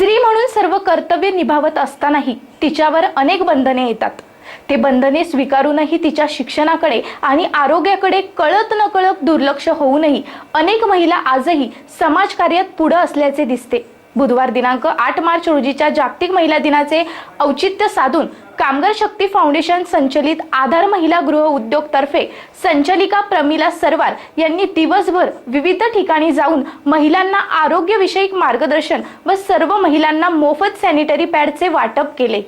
स्त्री म्हणून सर्व कर्तव्य निभावत असतानाही तिच्यावर अनेक बंधने येतात. ते बंधने स्वीकारूनही तिच्या शिक्षणाकडे आणि आरोग्याकडे कळत न कळत दुर्लक्ष होऊनही अनेक महिला आजही समाजकार्यात पुढं असल्याचे दिसते. बुधवार दिनांक आठ मार्च रोजीच्या जागतिक महिला दिनाचे औचित्य साधून कामगार शक्ती फाउंडेशन संचलित आधार महिला गृह उद्योग तर्फे संचालिका प्रमिला सरवार यांनी दिवसभर विविध ठिकाणी जाऊन महिलांना आरोग्यविषयक मार्गदर्शन व सर्व महिलांना मोफत सॅनिटरी पॅडचे वाटप केले.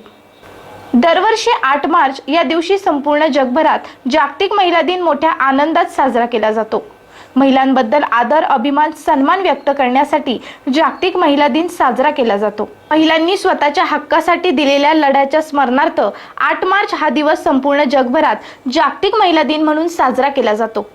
दरवर्षी आठ मार्च या दिवशी संपूर्ण जगभरात जागतिक महिला दिन मोठ्या आनंदात साजरा केला जातो. महिलांबद्दल आदर अभिमान सन्मान व्यक्त करण्यासाठी जागतिक महिला दिन साजरा केला जातो. महिलांनी स्वतःच्या हक्कासाठी दिलेल्या लढ्याच्या स्मरणार्थ आठ मार्च हा दिवस संपूर्ण जगभरात जागतिक महिला दिन म्हणून साजरा केला जातो.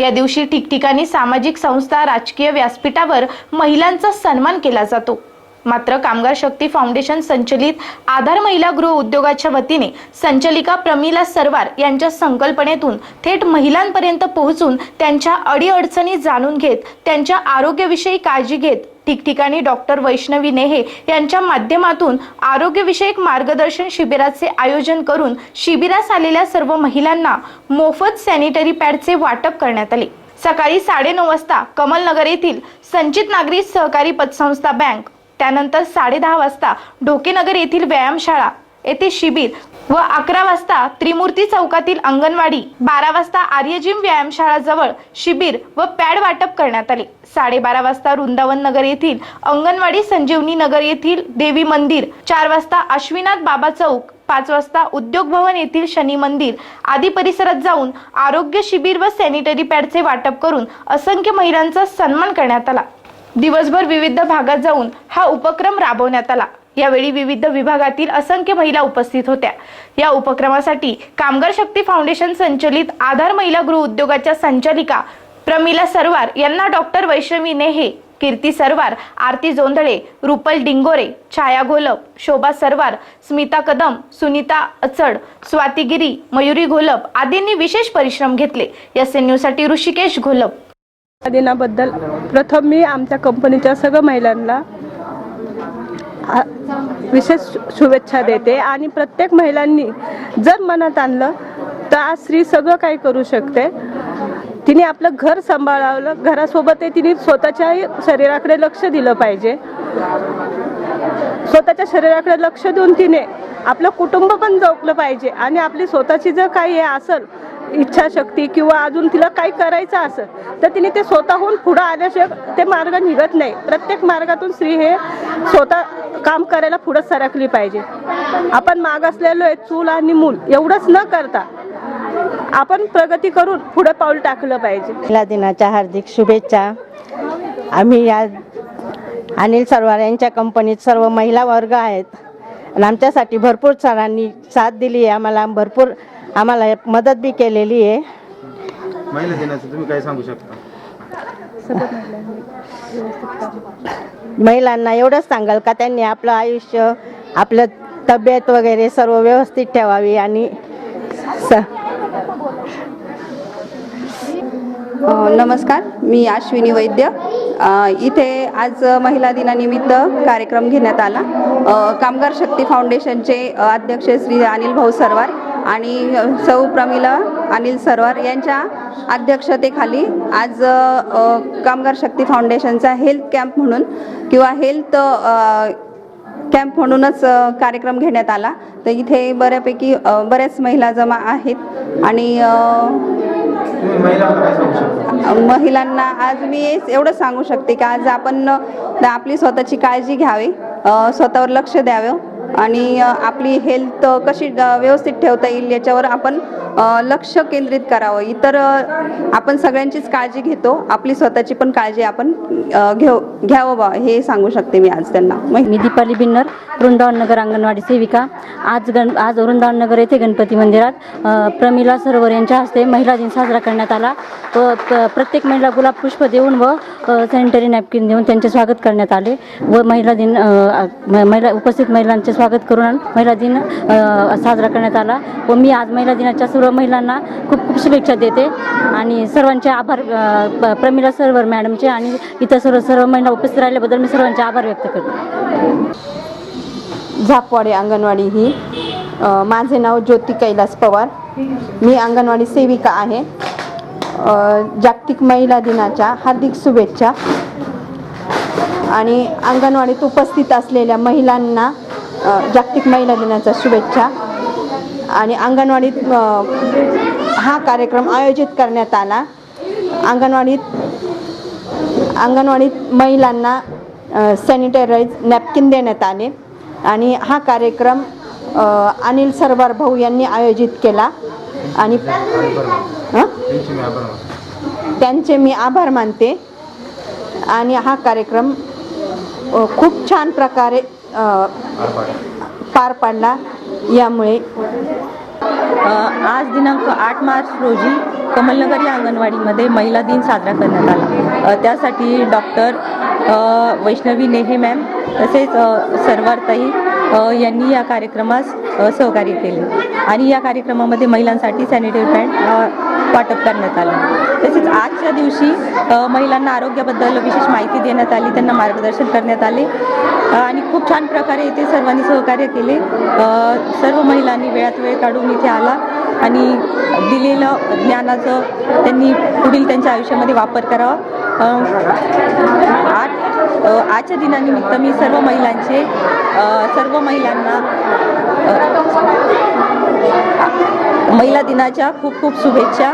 या दिवशी ठिकठिकाणी सामाजिक संस्था राजकीय व्यासपीठावर महिलांचा सन्मान केला जातो. मात्र कामगार शक्ती फाउंडेशन संचलित आधार महिला गृह उद्योगाच्या वतीने संचलिका प्रमिला सरवार यांच्या संकल्पनेतून थेट महिलांपर्यंत पोहोचून त्यांच्या अडीअडचणी जाणून घेत त्यांच्या आरोग्याविषयी काळजी घेत ठिकठिकाणी डॉक्टर वैष्णवी नेहे यांच्या माध्यमातून आरोग्यविषयक मार्गदर्शन शिबिराचे आयोजन करून शिबिरास आलेल्या सर्व महिलांना मोफत सॅनिटरी पॅडचे वाटप करण्यात आले. सकाळी साडेनऊ वाजता कमलनगर येथील संचित नागरी सहकारी पतसंस्था बँक त्यानंतर साडेदहा वाजता ढोकेनगर येथील व्यायामशाळा येथे शिबिर व अकरा वाजता त्रिमूर्ती चौकातील अंगणवाडी बारा वाजता आर्यजिम व्यायामशाळा जवळ शिबिर व पॅड वाटप करण्यात आले. साडेबारा वाजता वृंदावन नगर येथील अंगणवाडी संजीवनी नगर येथील देवी मंदिर चार वाजता अश्विनाथ बाबा चौक पाच वाजता उद्योग भवन येथील शनी मंदिर आदी परिसरात जाऊन आरोग्य शिबिर व सॅनिटरी पॅडचे वाटप करून असंख्य महिलांचा सन्मान करण्यात आला. दिवसभर विविध भागात जाऊन हा उपक्रम राबवण्यात आला. यावेळी विविध विभागातील असंख्य महिला उपस्थित होत्या. या उपक्रमासाठी कामगार शक्ती फाउंडेशन संचलित आधार महिला गृह उद्योगाच्या संचालिका प्रमिला सरवार यांना डॉक्टर वैष्णवी नेहे कीर्ती सरवार आरती जोंधळे रुपल डिंगोरे छाया घोलप शोभा सरवार स्मिता कदम सुनीता अचड स्वातीगिरी मयुरी घोलप आदींनी विशेष परिश्रम घेतले. S N Hrishikesh Gholap. दिनाबद्दल प्रथम मी आमच्या कंपनीच्या सगळ्या महिलांना विशेष शुभेच्छा देते आणि प्रत्येक महिलांनी जर मनात आणलं तर आज स्त्री सगळं काही करू शकते. तिने आपलं घर सांभाळावलं घरासोबत तिने स्वतःच्या शरीराकडे लक्ष दिलं पाहिजे. स्वतःच्या शरीराकडे लक्ष देऊन तिने आपलं कुटुंब पण जपलं पाहिजे आणि आपली स्वतःची जर काही हे असेल इच्छाशक्ती किंवा अजून तिला काही करायचं असं तर तिने ते स्वतःहून पुढं आल्याशिवाय ते मार्ग निघत नाही. प्रत्येक मार्गातून स्त्री हे स्वतः काम करायला पुढं सरकली पाहिजे. आपण मागासलेलो आहे चूल आणि मूल एवढंच न करता आपण प्रगती करून पुढे पाऊल टाकलं पाहिजे. महिला दिनाच्या हार्दिक शुभेच्छा. आम्ही या अनिल सरवार यांच्या कंपनीत सर्व महिला वर्ग आहेत. आणि आमच्यासाठी भरपूर सरांनी साथ दिली आहे. आम्हाला भरपूर आम्हाला मदत बी केलेली आहे. महिला दिनाचं तुम्ही काय सांगू शकता? महिलांना एवढंच सांगाल का त्यांनी आपलं आयुष्य आपलं तब्येत वगैरे सर्व व्यवस्थित ठेवावी आणि नमस्कार मी अश्विनी वैद्य. इथे आज महिला दिनानिमित्त कार्यक्रम घेण्यात आला. कामगार शक्ती फाउंडेशनचे अध्यक्ष श्री अनिल भाऊ सरवार आणि सौ प्रमिला अनिल सरवार यांच्या अध्यक्षतेखाली आज कामगार शक्ती फाउंडेशनचा हेल्थ कॅम्प म्हणून किंवा हेल्थ कॅम्प म्हणूनच कार्यक्रम घेण्यात आला. तर इथे बऱ्यापैकी बऱ्याच महिला जमा आहेत आणि महिलांना आज मी एवढं सांगू शकते की आज आपण आपली स्वतःची काळजी घ्यावी स्वतःवर लक्ष द्यावं आणि आपली हेल्थ कशी व्यवस्थित ठेवता येईल याच्यावर आपण लक्ष केंद्रित करावं. इतर आपण सगळ्यांचीच काळजी घेतो. आपली स्वतःची पण काळजी आपण घेऊ घ्यावं बा हे सांगू शकते मी आज त्यांना. मी दीपाली बिन्नर वृंदावन नगर अंगणवाडी सेविका. आज गण आज वृंदावन नगर येथे गणपती मंदिरात प्रमिला सरोवर यांच्या हस्ते महिला दिन साजरा करण्यात आला. व प्रत्येक महिला गुलाब पुष्प देऊन व सॅनिटरी नॅपकिन देऊन त्यांचे स्वागत करण्यात आले. व महिला दिन महिला उपस्थित महिलांचे स्वागत करून महिला दिन साजरा करण्यात आला. व मी आज महिला दिनाच्या सर्व महिलांना खूप खूप शुभेच्छा देते. आणि सर्वांचे आभार प्रमिला सर्वर मॅडमचे आणि इतर सर्व सर्व महिला उपस्थित राहिल्याबद्दल मी सर्वांचे आभार व्यक्त करते. झापवाडे अंगणवाडी ही माझे नाव ज्योती कैलास पवार. मी अंगणवाडी सेविका आहे. जागतिक महिला दिनाच्या हार्दिक शुभेच्छा. आणि अंगणवाडीत उपस्थित असलेल्या महिलांना जागतिक महिला दिनाच्या शुभेच्छा. आणि अंगणवाडीत हा कार्यक्रम आयोजित करण्यात आला अंगणवाडीत अंगणवाडीत महिलांना सॅनिटायझर नॅपकिन देण्यात आले आणि हा कार्यक्रम अनिल सरवार भाऊ यांनी आयोजित केला आणि? त्यांची मी आभार मानतो. आणि हा कार्यक्रम खूप छान प्रकारे. पार पाडला यामुळे आज दिनांक आठ मार्च रोजी कमलनगर या अंगणवाडीमध्ये महिला दिन साजरा करण्यात आला. त्यासाठी डॉक्टर वैष्णवी नेहे मॅम तसेच अ, यांनी या कार्यक्रमास सहकार्य केले. आणि या कार्यक्रमामध्ये महिलांसाठी सॅनिटरी पॅड वाटप करण्यात आलं. तसेच आजच्या दिवशी महिलांना आरोग्याबद्दल विशेष माहिती देण्यात आली त्यांना मार्गदर्शन करण्यात आले. आणि खूप छान प्रकारे इथे सर्वांनी सहकार्य केले. सर्व महिलांनी वेळात वेळ काढून इथे आला आणि दिलेलं ज्ञानाचं त्यांनी पुढील त्यांच्या आयुष्यामध्ये वापर करावा. आजच्या दिनानिमित्त मी सर्व महिलांचे सर्व महिलांना महिला दिनाच्या खूप खूप शुभेच्छा.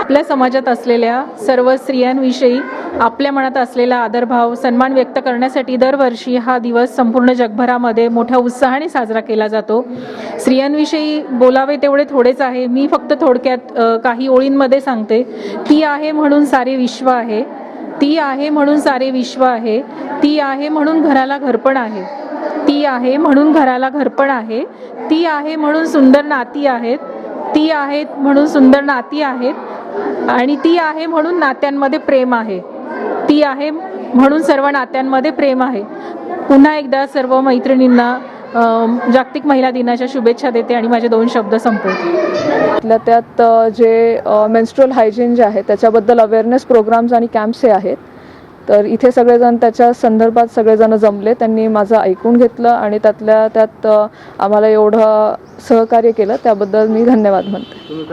आपल्या समाजात असलेल्या सर्व स्त्रियांविषयी आपल्या मनात असलेला आदरभाव सन्मान व्यक्त करण्यासाठी दरवर्षी हा दिवस संपूर्ण जगभरामध्ये मोठ्या उत्साहाने साजरा केला जातो. स्त्रियांविषयी बोलावे तेवढे थोडेच आहे. मी फक्त थोडक्यात काही ओळींमध्ये सांगते. ती आहे म्हणून सारे विश्व आहे. ती आहे म्हणून सारे विश्व आहे ती आहे म्हणून घराला घरपण आहे ती आहे म्हणून घराला घरपण आहे ती आहे म्हणून सुंदर नाती आहेत ती आहेत म्हणून सुंदर नाती आहेत आणि ती आहे म्हणून नात्यांमध्ये प्रेम आहे ती आहे म्हणून सर्व नात्यांमध्ये प्रेम आहे. पुन्हा एकदा सर्व मैत्रिणींना जागतिक महिला दिनाच्या शुभेच्छा देते आणि माझे दोन शब्द संपवते. त्यात जे मेन्स्ट्रुअल हायजीन जे आहे त्याच्याबद्दल अवेअरनेस प्रोग्राम्स आणि कॅम्प्स हे आहेत. तर इथे सगळेजण त्याच्या संदर्भात सगळेजण जमले त्यांनी माझं ऐकून घेतलं आणि त्यातल्या त्यात आम्हाला एवढं सहकार्य केलं त्याबद्दल मी धन्यवाद म्हणते.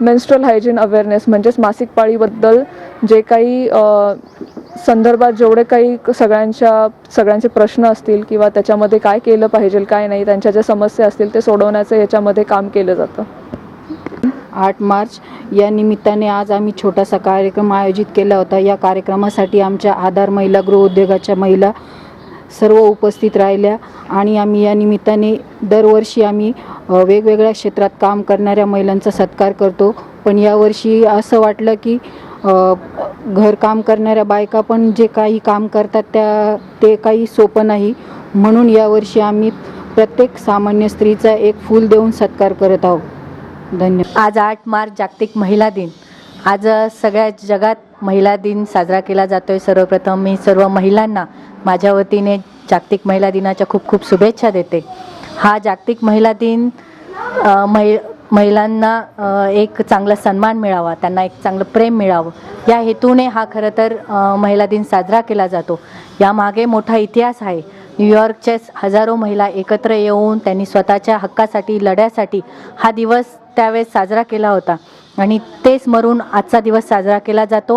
मेन्स्ट्रुअल हायजीन अवेअरनेस म्हणजेच मासिक पाळीबद्दल जे काही अ, संदर्भात जेवढे काही सगळ्यांच्या सगळ्यांचे प्रश्न असतील किंवा त्याच्यामध्ये काय केलं पाहिजे काय नाही त्यांच्या ज्या समस्या असतील ते सोडवण्याचं याच्यामध्ये काम केलं जातं. आठ मार्च या निमित्ताने आज आम्ही छोटासा कार्यक्रम आयोजित केला होता. या कार्यक्रमासाठी आमच्या आधार महिला गृह उद्योगाच्या महिला सर्व उपस्थित राहिल्या आणि आम्ही या निमित्ताने दरवर्षी आम्ही वेगवेगळ्या क्षेत्रात काम करणाऱ्या महिलांचा सत्कार करतो. पण यावर्षी असं वाटलं की घरकाम करणाऱ्या बायका पण जे काही काम करतात त्या ते काही सोपं नाही. म्हणून यावर्षी आम्ही प्रत्येक सामान्य स्त्रीचा एक फूल देऊन सत्कार करत आहोत. धन्यवाद. आज आठ मार्च जागतिक महिला दिन. आज सगळ्या जगात महिला दिन साजरा केला जातोय. सर्वप्रथम मी सर्व महिलांना माझ्या वतीने जागतिक महिला दिनाच्या खूप खूप शुभेच्छा देते. हा जागतिक महिला दिन महि महिलांना एक चांगला सन्मान मिळावा त्यांना एक चांगलं प्रेम मिळावं. या हेतूने हा खरं तर महिला दिन साजरा केला जातो. यामागे मोठा इतिहास आहे. न्यूयॉर्कच्या हजारो महिला एकत्र येऊन त्यांनी स्वतःच्या हक्कासाठी लढ्यासाठी हा दिवस त्यावेळेस साजरा केला होता. आणि ते स्मरून आजचा दिवस साजरा केला जातो.